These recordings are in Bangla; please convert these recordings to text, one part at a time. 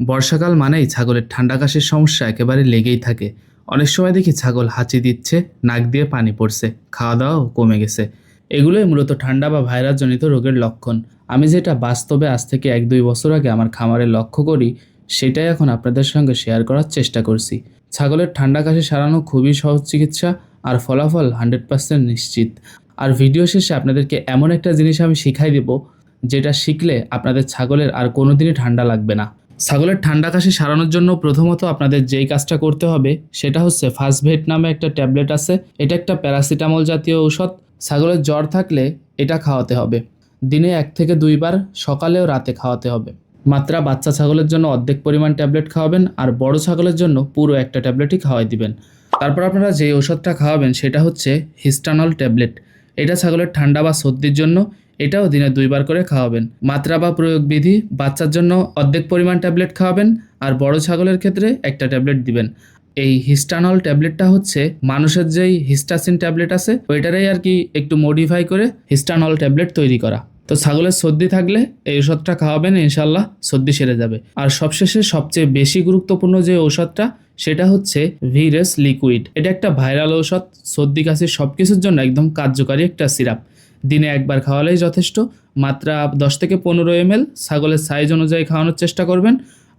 বর্ষাকাল মানেই ছাগলের ঠান্ডা কাশির সমস্যা একেবারে লেগেই থাকে। অনেক সময় দেখি ছাগল হাঁচি দিচ্ছে, নাক দিয়ে পানি পড়ছে খাওয়া দাওয়াও কমে গেছে। এগুলোই মূলত ঠান্ডা বা ভাইরাসজনিত রোগের লক্ষণ। আমি যেটা বাস্তবে আজ থেকে এক দুই বছর আগে আমার খামারে লক্ষ্য করি, সেটাই এখন আপনাদের সঙ্গে শেয়ার করার চেষ্টা করছি। ছাগলের ঠান্ডা কাশি সারানো খুবই সহজ চিকিৎসা আর ফলাফল হান্ড্রেড পার্সেন্ট নিশ্চিত। আর ভিডিও শেষে আপনাদেরকে এমন একটা জিনিস আমি শিখাই দেব, যেটা শিখলে আপনাদের ছাগলের আর কোনোদিনই ঠান্ডা লাগবে না। ছাগলের ঠান্ডা কাশি সারানোর জন্য প্রথমত আপনাদের যেই কাজটা করতে হবে, সেটা হচ্ছে ফার্স্টভেট নামে একটা ট্যাবলেট আছে। এটা একটা প্যারাসিটামল জাতীয় ঔষধ। ছাগলের জ্বর থাকলে এটা খাওয়াতে হবে। দিনে এক থেকে দুইবার সকালে ও রাতে খাওয়াতে হবে। মাত্রা বাচ্চা ছাগলের জন্য অর্ধেক পরিমাণ ট্যাবলেট খাওয়াবেন আর বড় ছাগলের জন্য পুরো একটা ট্যাবলেটই খাওয়াই দিবেন। তারপর আপনারা যে ওষুধটা খাওয়াবেন, সেটা হচ্ছে হিস্টানল ট্যাবলেট। এটা ছাগলের ঠান্ডা বা সর্দির জন্য এটাও দিনে দুইবার করে খাওয়াবেন। মাত্রা বা প্রয়োগ বিধি, বাচ্চার জন্য অর্ধেক পরিমাণ ট্যাবলেট খাওয়াবেন আর বড় ছাগলের ক্ষেত্রে একটা ট্যাবলেট দিবেন। এই হিস্টানল ট্যাবলেটটা হচ্ছে মানুষের যেই হিস্টাসিন ট্যাবলেট আছে, ওইটারই আর কি একটু মডিফাই করে হিস্টানল ট্যাবলেট তৈরি করা। তো ছাগলের সর্দি থাকলে এই ওষুধটা খাওয়াবেন ইনশাল্লাহ সর্দি সেরে যাবে। আর সবশেষে সবচেয়ে বেশি গুরুত্বপূর্ণ যে ঔষধটা, সেটা হচ্ছে ভিরেস লিকুইড। এটা একটা ভাইরাল ঔষধ, সর্দি কাশি সব কিছুর জন্য একদম কার্যকারী একটা সিরাপ। দিনে একবার খাওয়ালেই যথেষ্ট। মাত্রা দশ থেকে পনেরো এম এল ছাগলের সাইজ অনুযায়ী খাওয়ানোর চেষ্টা করবেন।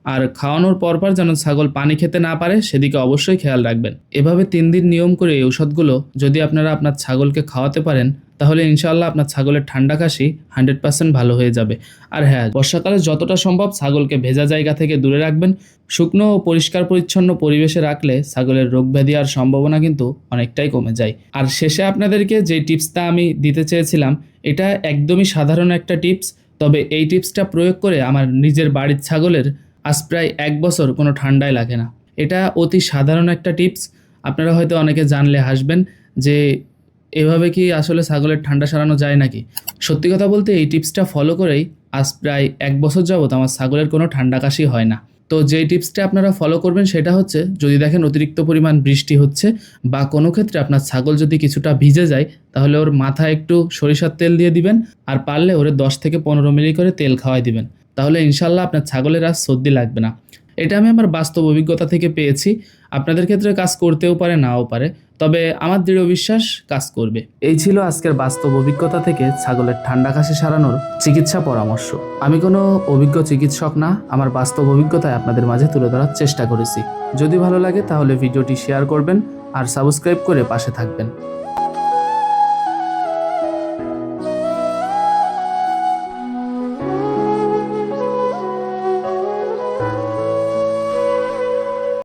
আর খাওয়ানোর পরপর যেন ছাগল পানি খেতে না পারে, সেদিকে অবশ্যই খেয়াল রাখবেন। এভাবে তিন দিন নিয়ম করে এই ঔষধগুলো যদি আপনারা আপনার ছাগলকে খাওয়াতে পারেন, তাহলে ইনশাল্লাহ আপনার ছাগলের ঠান্ডা কাশি হান্ড্রেড পার্সেন্ট ভালো হয়ে যাবে। আর হ্যাঁ বর্ষাকালে যতটা সম্ভব ছাগলকে ভেজা জায়গা থেকে দূরে রাখবেন। শুকনো ও পরিষ্কার পরিচ্ছন্ন পরিবেশে রাখলে ছাগলের রোগ ব্যাধি আর সম্ভাবনা কিন্তু অনেকটাই কমে যায়। আর শেষে আপনাদেরকে যে টিপসটা আমি দিতে চেয়েছিলাম, এটা একদমই সাধারণ একটা টিপস, তবে এই টিপসটা প্রয়োগ করে আমার নিজের বাড়ির ছাগলের আজ প্রায় এক বছর কোনো ঠান্ডায় লাগে না। এটা অতি সাধারণ একটা টিপস। আপনারা হয়তো অনেকে জানলে হাসবেন যে, এভাবে কি আসলে ছাগলের ঠান্ডা সারানো যায় নাকি? সত্যি কথা বলতে এই টিপসটা ফলো করেই আজ প্রায় এক বছর যাবত আমার ছাগলের কোনো ঠান্ডা কাশি হয় না। তো যেই টিপসটা আপনারা ফলো করবেন সেটা হচ্ছে, যদি দেখেন অতিরিক্ত পরিমাণ বৃষ্টি হচ্ছে বা কোনো ক্ষেত্রে আপনার ছাগল যদি কিছুটা ভিজে যায়, তাহলে ওর মাথায় একটু সরিষার তেল দিয়ে দিবেন আর পারলে ওরে দশ থেকে পনেরো মিলি করে তেল খাওয়াই দিবেন। তাহলে ইনশাল্লাহ আপনার ছাগলের আর সর্দি লাগবে না। এটা আমি আমার বাস্তব অভিজ্ঞতা থেকে পেয়েছি। আপনাদের ক্ষেত্রে কাজ করতেও পারে, নাও পারে। তবে আমার দৃঢ় বিশ্বাস কাজ করবে। এই ছিল আজকের বাস্তব অভিজ্ঞতা থেকে ছাগলের ঠান্ডা কাশি সারানোর চিকিৎসা পরামর্শ। আমি কোনো অভিজ্ঞ চিকিৎসক না, আমার বাস্তব অভিজ্ঞতায় আপনাদের মাঝে তুলে ধরার চেষ্টা করেছি। যদি ভালো লাগে তাহলে ভিডিওটি শেয়ার করবেন আর সাবস্ক্রাইব করে পাশে থাকবেন।